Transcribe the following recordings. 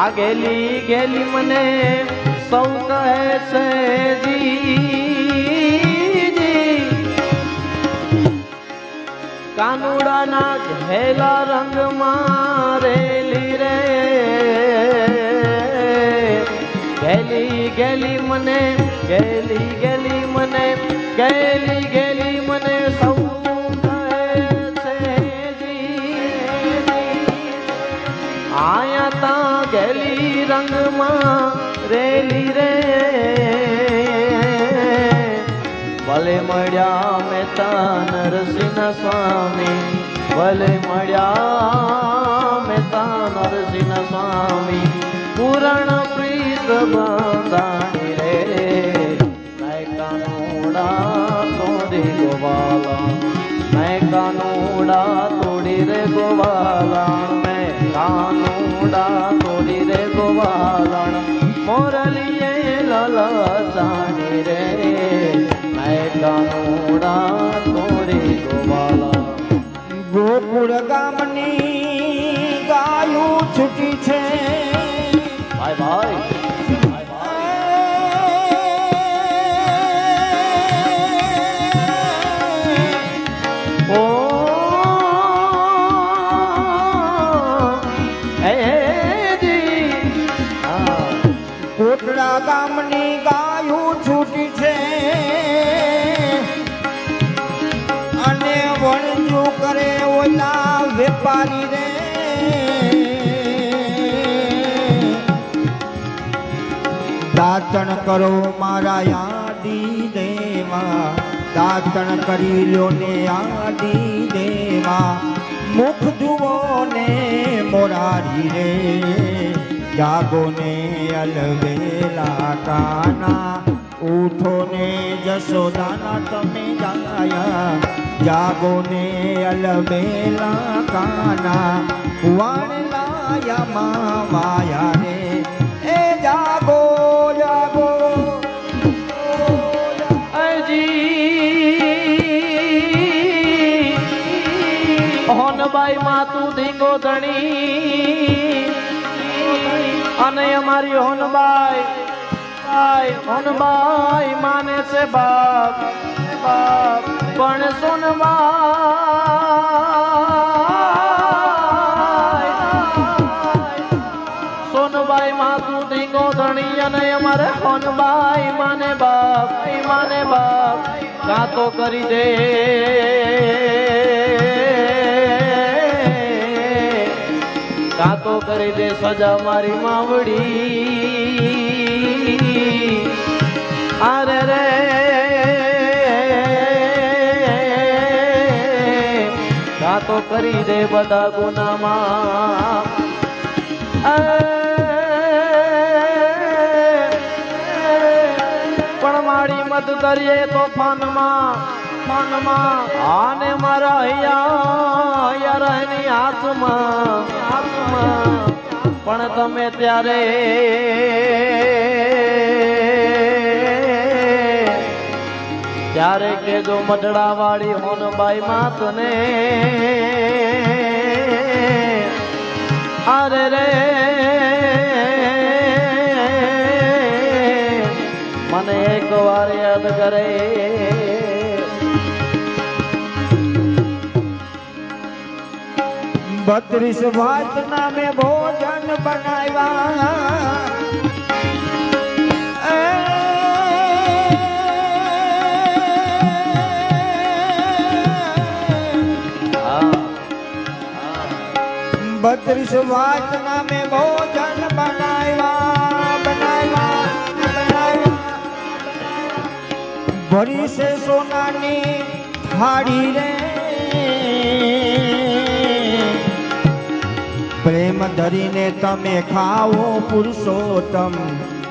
આ ગેલી ગેલી મને સૌ કહે છે જી કાનુડાના ઘેલા રંગ મારેલી રે. ગેલી ગેલી મને, ગેલી ગેલી મને, ગેલી ગેલી ભલે મળ્યા મહેતા નરસિંહ સ્વામી, ભલે મળ્યા મહેતા નરસિંહ સ્વામી, પુરાણ પ્રીત બંધાણી રે. કાનોડા તોડી ગોવાલા મેં કાનોડા તોડી રે ગોવાલા મેં કાનોડા તોડી રે ગોવાલા, મોરલીએ લલચાણી રે. મેં કાનોડા તોરે ગોવાલા. ગોકુળ ગામની ગાયું છૂટી છે. વેપારી રે. દાતણ કરો મારા યાદી દેવા. દાતણ કરી લો ને યાદી દેવા. મુખ જુઓ ને મોરારી રે. જાગો ને અલવેલા કાના. ઉઠો ને જશોદાના તમે જાયા. જાગો ને અલવેલા કાના વાણ લાયા મા માયા રે એ જાગો જાગો. હોનબાઈ માં તું ધીંગો ધણી. અને અમારી હોનબાઈ બાઈ હોનબાઈ માને છે બાપ બાપ. પણ સોનબાઈ સોનબાઈ માં તું ધીંગો અને અમારે હોનબાઈ માને બાપ માને બાપ, ગાતો કરી દે. ગાતો કરી દે સજા મારી માવડી. અરે રે. કાં તો કરી દે બધા ગુનામાં. પણ મારી મત કરીએ તો ફાનમાં ફાનમાં. આને મારા અહીંયા યારની હાથમાં હાથમાં. પણ તમે ત્યારે ત્યારે કેજો મઢડા વાળી હોનબાઈ માતને અરે રે. મને એક વાર યાદ કરે. બત્રીસ વાત નામે ભોજન બનાવ્યા. બત્રીસ વાત નામે ભોજન બનાવ્યા બનાવ્યા બનાવ્યા. ભરી છે સોનાની થાળી રે. પ્રેમ ધરીને તમે ખાઓ પુરુષોત્તમ.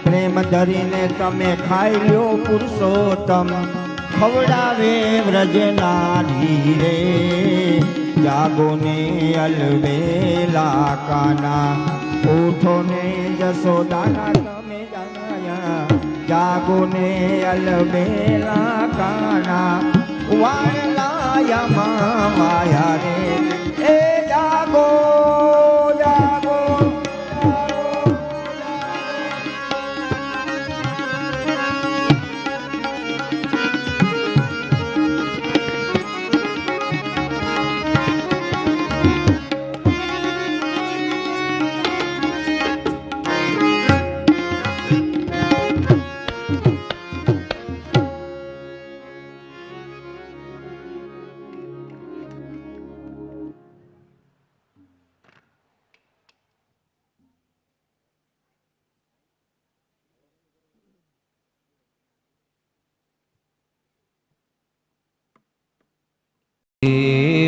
પ્રેમ ધરીને તમે ખાઈ લો પુરુષોત્તમ. ખવડાવે વ્રજનારી રે જાગો ને અલવેલા કાના. ઉઠો ને જશોદાના તમે જાયા જાગો ને અલવેલા કાના. વાળલાયા માયા રે એ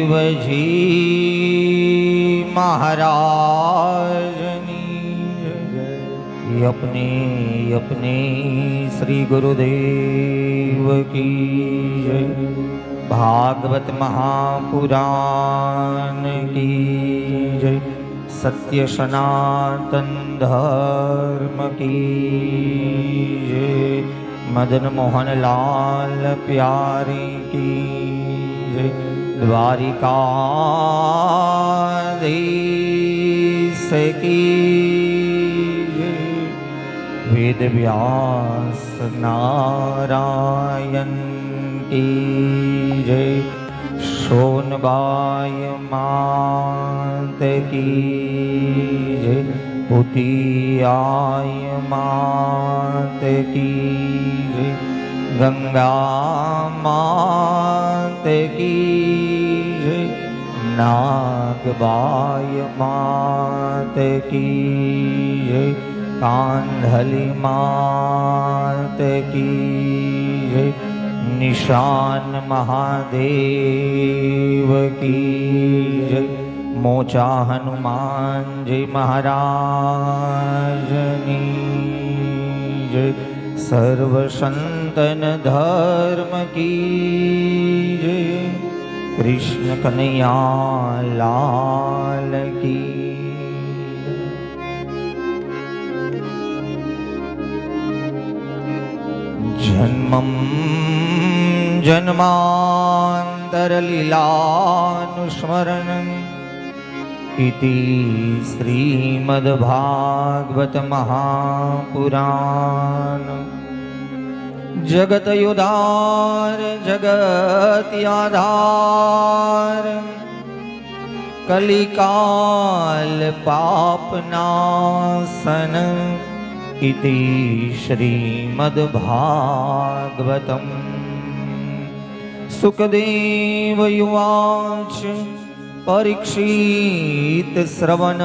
શિવજી મહારાજની અપને અપને શ્રી ગુરુદેવ કી જય. ભાગવત મહાપુરાણ કી જય. સત્ય સનાતન ધર્મ કી જય. મદન મોહન લાલ પ્યારે કી જય. દ્વારિકાધીશ કી વેદ વ્યાસ નારાયણ કી જય સોનબાય માત કી જય પુતિયાય માત કી જય ગંગા મા કી જય નાગબાય માત કી જય કાંધલી માત કી જય નિશાન મહાદેવ કી જય મોચા હનુમાનજી મહારાજની જય સર્વસંત महाराजनी जय सर्व संतन धर्म की जय कृष्ण कन्हैया लाल की જગતયુધાર જગત્યાધાર કલિકાલ પાપનાસન ઇતિ શ્રીમદ્ભાગવતમ સુખદેવ યુવાચ પરીક્ષિત શ્રવણ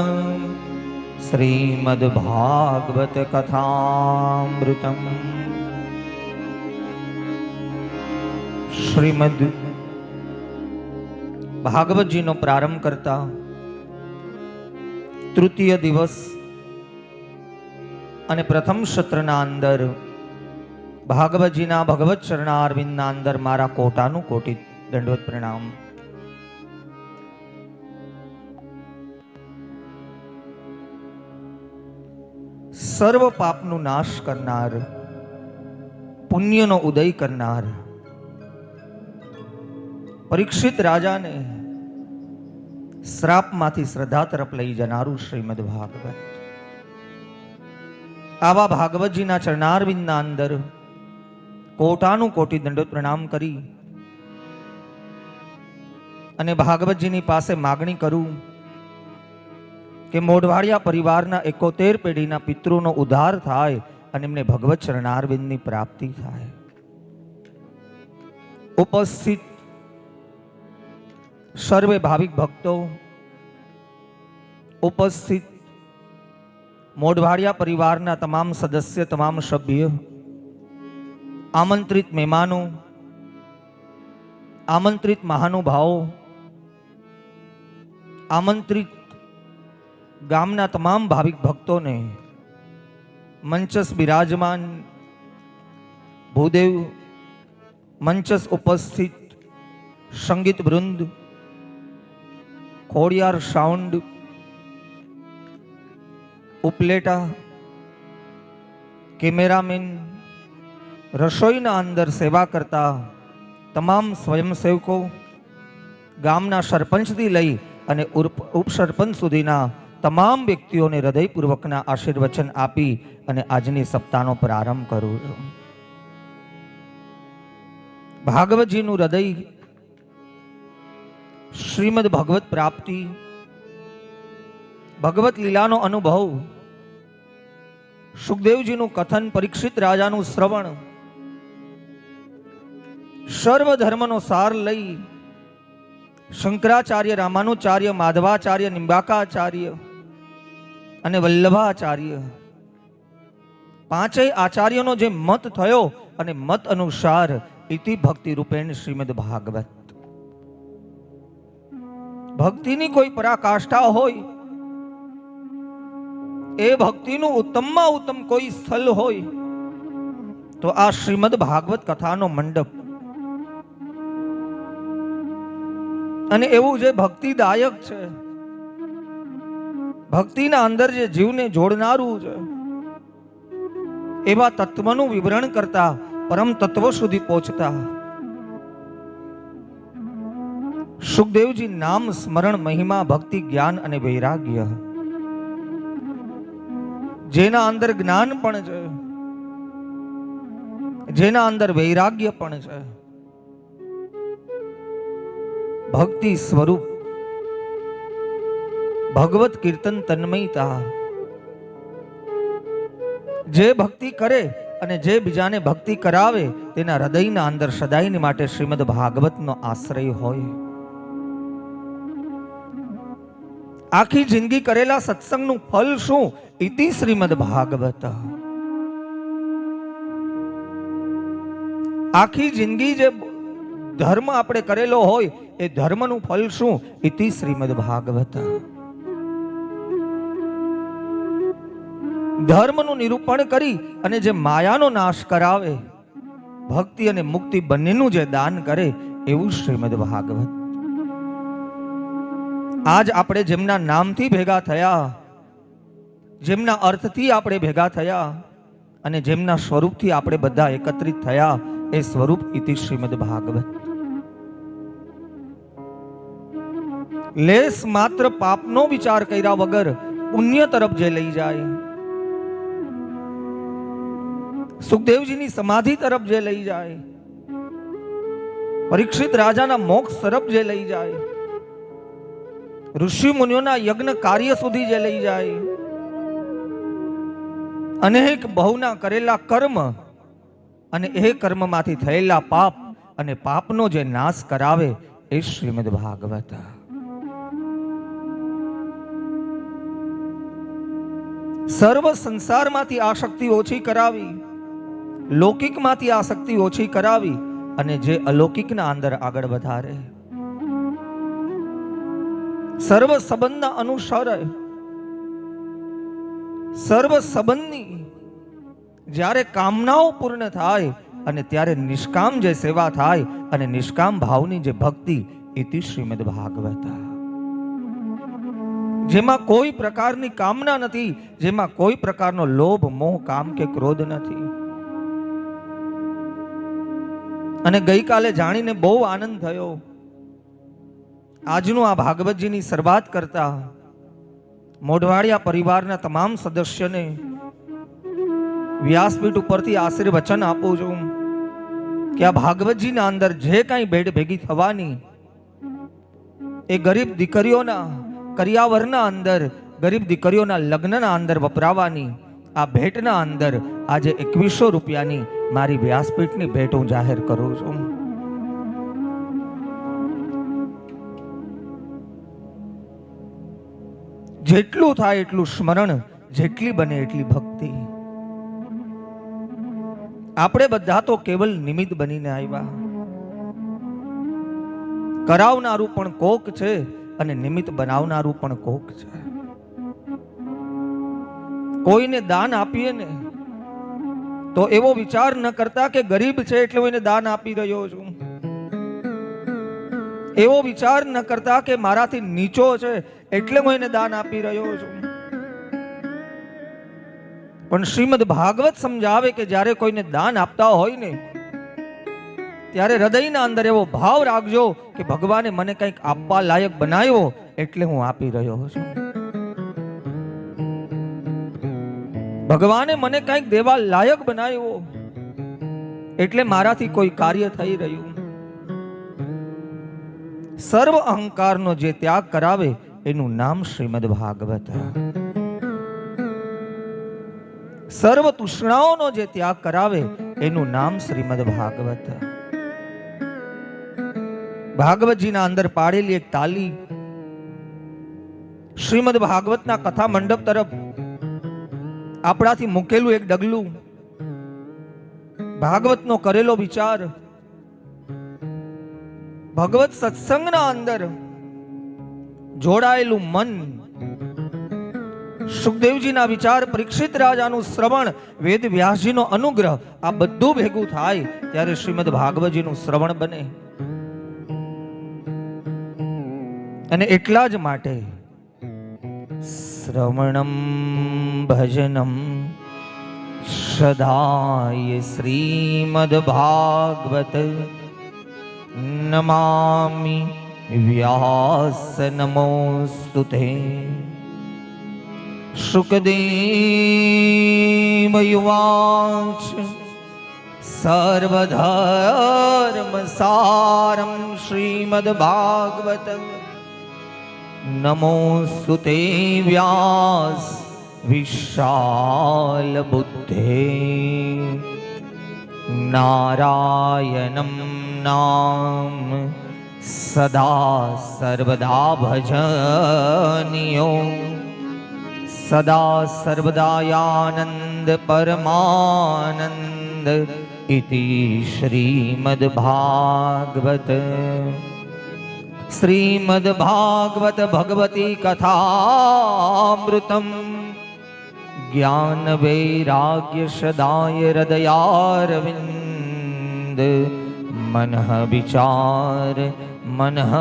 શ્રીમદ્ભાગવત કથામૃતમ શ્રીમદ ભાગવતજીનો પ્રારંભ કરતા તૃતીય દિવસ અને પ્રથમ સત્રના અંદર ભાગવતજીના ભગવત ચરણારવિંદના અંદર મારા કોટાનું કોટી દંડવત પ્રણામ. સર્વ પાપનું નાશ કરનાર, પુણ્યનો ઉદય કરનાર પરીક્ષિત રાજાને શ્રાપમાંથી શ્રદ્ધા તરફ લઈ જનારું શ્રીમદ ભાગવત. આવા ભાગવતજીના ચરણારવિંદના અંદર કોટાનું કોટી દંડોત પ્રણામ કરી અને ભાગવતજીની પાસે માગણી કરું કે મોઢવાડિયા પરિવારના એકોતેર પેઢીના પિતૃનો ઉદ્ધાર થાય અને એમને ભગવત ચરણારવિંદની પ્રાપ્તિ થાય. ઉપસ્થિત સર્વે ભાવિક ભક્તો ઉપસ્થિત મોઢવાડિયા પરિવારના તમામ સદસ્ય, તમામ સભ્ય, આમંત્રિત મહેમાનો, આમંત્રિત મહાનુભાવો, આમંત્રિત ગામના તમામ ભાવિક ભક્તોને મંચસ બિરાજમાન ભૂદેવ મંચસ ઉપસ્થિત સંગીત વૃંદ ખોડિયાર સાઉન્ડ ઉપલેટા, કેમેરામેન રસોઈના અંદર સેવા કરતા તમામ સ્વયંસેવકો ગામના સરપંચથી લઈ અને ઉપ- ઉપસરપંચ સુધીના તમામ વ્યક્તિઓને હૃદયપૂર્વકના આશીર્વચન આપી અને આજની સપ્તાહનો પ્રારંભ કરું છું. ભાગવતજીનું હૃદય શ્રીમદ ભગવત પ્રાપ્તિ, ભગવત લીલાનો અનુભવ, સુખદેવજીનું કથન પરીક્ષિત રાજાનું શ્રવણ, સર્વ ધર્મનો સાર લઈ શંકરાચાર્ય રામાનુચાર્ય, માધવાચાર્ય, નિંબાકાચાર્ય અને વલ્લભાચાર્ય પાંચેય આચાર્યનો જે મત થયો અને મત અનુસાર ઇતિ ભક્તિ રૂપેણ શ્રીમદ ભાગવત ભક્તિની કોઈ પરાકાષ્ઠા હોય, એ ભક્તિનું ઉત્તમમાં ઉત્તમ કોઈ સ્થળ હોય, તો આ શ્રીમદ ભાગવત કથાનો મંડપ. અને એવું જે ભક્તિદાયક છે, ભક્તિના અંદર જે જીવને જોડનારું છે, એવા તત્વનું વિવરણ કરતા પરમ તત્વ સુધી પહોંચતા. સુખદેવજી નામ સ્મરણ મહિમા, ભક્તિ, જ્ઞાન અને વૈરાગ્ય. જેના અંદર જ્ઞાન પણ છે, જેના અંદર વૈરાગ્ય પણ છે, ભક્તિ સ્વરૂપ, ભગવત કીર્તન તન્મયતા, જે ભક્તિ કરે અને જે બીજાને ભક્તિ કરાવે, તેના હૃદયના અંદર સદાયની માટે શ્રીમદ ભાગવતનો આશ્રય હોય. આખી જિંદગી કરેલા સત્સંગનું ફલ શું? ઇતિ શ્રીમદ ભાગવત. આખી જિંદગી જે ધર્મ આપણે કરેલો હોય, એ ધર્મનું ફલ શું? ઇતિ શ્રીમદ ભાગવત. ધર્મનું નિરૂપણ કરી અને જે માયાનો નાશ કરાવે, ભક્તિ અને મુક્તિ બંનેનું જે દાન કરે, એવું શ્રીમદ ભાગવત. આજ આપણે જેમના નામથી ભેગા થયા, જેમના અર્થથી આપણે ભેગા થયા અને જેમના સ્વરૂપથી આપણે બધા એકત્રિત થયા, એ સ્વરૂપ ઇતિ શ્રીમદ ભાગવત. લેસ માત્ર પાપનો વિચાર કર્યા વગર પુણ્ય તરફ જે લઈ જાય, સુખદેવજીની સમાધિ તરફ જે લઈ જાય, પરીક્ષિત રાજાના મોક્ષ તરફ જે લઈ જાય ઋષિ મુનિઓના યજ્ઞ કાર્ય સુધી જે લઈ જાય અનેક બહુના કરેલા કર્મ અને એ કર્મમાંથી થયેલા પાપ અને પાપનો જે નાશ કરાવે એ શ્રીમદ ભાગવત. સર્વ સંસારમાંથી આશક્તિ ઓછી કરાવી, લૌકિકમાંથી આસક્તિ ઓછી કરાવી અને જે અલૌકિકના અંદર આગળ વધારે. સર્વ સંબંધના અનુસરે સર્વ સંબંધની જ્યારે કામનાઓ પૂર્ણ થાય અને ત્યારે નિષ્કામ જે સેવા થાય અને નિષ્કામ ભાવની જે ભક્તિ ઇતિ શ્રીમદ ભાગવત. જેમાં કોઈ પ્રકારની કામના નથી, જેમાં કોઈ પ્રકારનો લોભ, મોહ, કામ કે ક્રોધ નથી. અને ગઈકાલે જાણીને બહુ આનંદ થયો. આજનું આ ભાગવતજીની શરૂઆત કરતા મોઢવાડિયા પરિવારના તમામ સદસ્યને વ્યાસપીઠ ઉપરથી આશીર્વચન આપું છું કે આ ભાગવતજીના અંદર જે કાંઈ ભેટ ભેગી થવાની, એ ગરીબ દીકરીઓના, કરિયાવરના અંદર, ગરીબ દીકરીઓના લગ્નના અંદર વપરાવાની, આ ભેટના અંદર આજે એકવીસો રૂપિયાની મારી વ્યાસપીઠની ભેટ હું જાહેર કરું છું. જેટલું થાય એટલું સ્મરણ જેટલી બને એટલી ભક્તિ. આપણે બધા તો કેવલ નિમિત્ત બનીને આવ્યા. કરાવનારું પણ કોક છે અને નિમિત્ત બનાવનારું પણ કોક છે. કોઈને દાન આપીએ ને, તો એવો વિચાર ન કરતા કે ગરીબ છે એટલે હું એને દાન આપી રહ્યો છું. એવો વિચાર ન કરતા કે મારાથી નીચો છે, એટલે હું એને દાન આપી રહ્યો છું. પણ શ્રીમદ ભાગવત સમજાવે કે જ્યારે કોઈને દાન આપતા હોય ને, ત્યારે હૃદયના અંદર એવો ભાવ રાખજો કે ભગવાને મને કંઈક આપવા લાયક બનાવ્યો, એટલે હું આપી રહ્યો છું. ભગવાને મને કંઈક દેવા લાયક બનાવ્યો, એટલે મારાથી કોઈ કાર્ય થઈ રહ્યું. સર્વ અહંકારનો જે ત્યાગ કરાવે, એનું નામ શ્રીમદ ભાગવત. સર્વ તૃષ્ણાઓનો જે ત્યાગ કરાવે, એનું નામ શ્રીમદ ભાગવત. ભાગવતજીના અંદર પાડેલી એક તાલી શ્રીમદ ભાગવતના કથા મંડપ તરફ આપણાથી મૂકેલું એક ડગલું. ભાગવતનો કરેલો વિચાર ભગવત સત્સંગના અંદર જોડાયેલું મન. સુખદેવજીના વિચાર પરીક્ષિત રાજાનું શ્રવણ, વેદ વ્યાસજીનો અનુગ્રહ, આ બધું ભેગું થાય ત્યારે શ્રીમદ ભાગવતજીનું શ્રવણ બને. અને એટલા જ માટે શ્રવણમ, ભજનમ, સદાય શ્રીમદ ભાગવત નમામિ વ્યાસ નમોસ્તુ તે શ્રીમદ ભાગવત નમોસ્તુ તે વ્યાસ વિશાલ બુદ્ધે નારાયણમ નામ સદા સર્વદા ભજનિયો સદા સર્વદાયાનંદ પરમાનંદ ઇતિ શ્રીમદ ભાગવત શ્રીમદ ભગવતી કથામૃતમ જ્ઞાન વૈરાગ્ય સદાય હૃદયારવિંદ મનઃ વિચાર મનઃ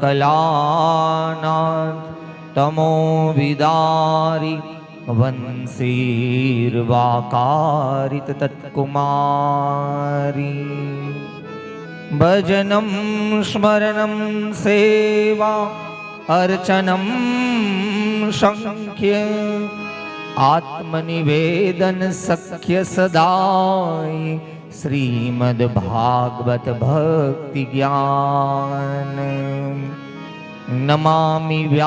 કલાનાથ તમો વિદારી વંશીર્વાકારિત તત્કુમારી ભજનમ સ્મરણમ સેવા અર્ચનમ सख्य સદાય શ્રીમદ ભાગવત ભક્તિ જ્ઞાન નમામિ વ્યા